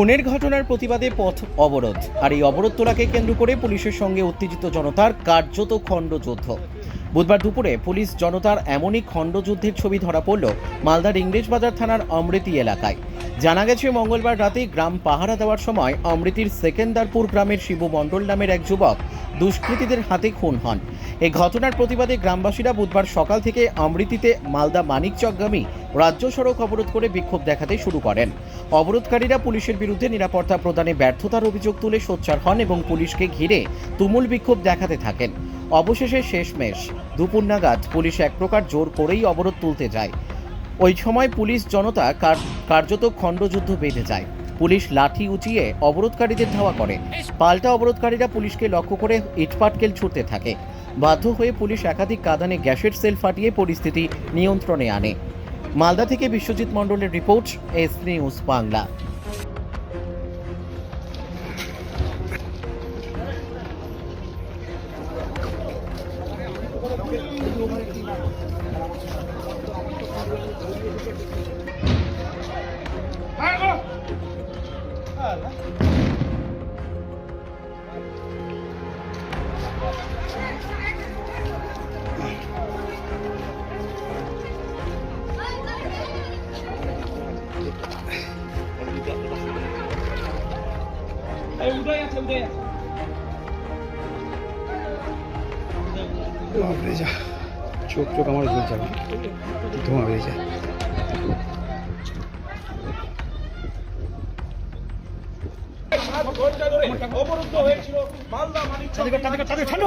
খুনের ঘটনার প্রতিবাদে পথ অবরোধ। আর এই অবরোধ তোলাকে কেন্দ্র করে পুলিশের সঙ্গে উত্তেজিত জনতার কার্যত খণ্ডযুদ্ধ। বুধবার দুপুরে পুলিশ জনতার এমনই খণ্ডযুদ্ধের ছবি ধরা পড়ল মালদার ইংরেজবাজার থানার অমৃতি এলাকায়। জানা গেছে, মঙ্গলবার রাতে গ্রাম পাহারা দেওয়ার সময় অমৃতির সেকেন্দারপুর গ্রামের শিবু মণ্ডল নামের এক যুবক দুষ্কৃতীদের হাতে খুন হন। এই ঘটনার প্রতিবাদে গ্রামবাসীরা বুধবার সকাল থেকে অমৃতিতে মালদা মানিকচকগামী রাজ্য সড়ক অবরোধ করে বিক্ষোভ দেখাতে শুরু করেন। অবরোধকারীরা পুলিশের বিরুদ্ধে নিরাপত্তা প্রদানে ব্যর্থতার অভিযোগ তুলে সোচ্চার হন এবং পুলিশকে ঘিরে তুমুল বিক্ষোভ দেখাতে থাকেন। অবশেষে শেষমেশ দুপুর নাগাদ পুলিশ এক প্রকার জোর করেই অবরোধ তুলতে যায়। ওই সময় পুলিশ জনতা কার- কার্যত খণ্ডযুদ্ধ বেঁধে যায়। পুলিশ লাঠি উঁচিয়ে অবরোধকারীদের ধাওয়া করে। পাল্টা অবরোধকারীরা পুলিশকে লক্ষ্য করে ইটপাটকেল ছুটতে থাকে। বাধ্য হয়ে পুলিশ একাধিক কাঁদানে গ্যাসের সেল ফাটিয়ে পরিস্থিতি নিয়ন্ত্রণে আনে। মালদা থেকে বিশ্বজিৎ মণ্ডলের রিপোর্ট, এস নিউজ বাংলা। 哎，五段呀，对不对？বাপরে যা। চোখ চোখ আমার ঝুল যাবে ধোঁয়া বেড়ে যায়। অবরুদ্ধ হয়েছিল মালদা মানিক হ্যালো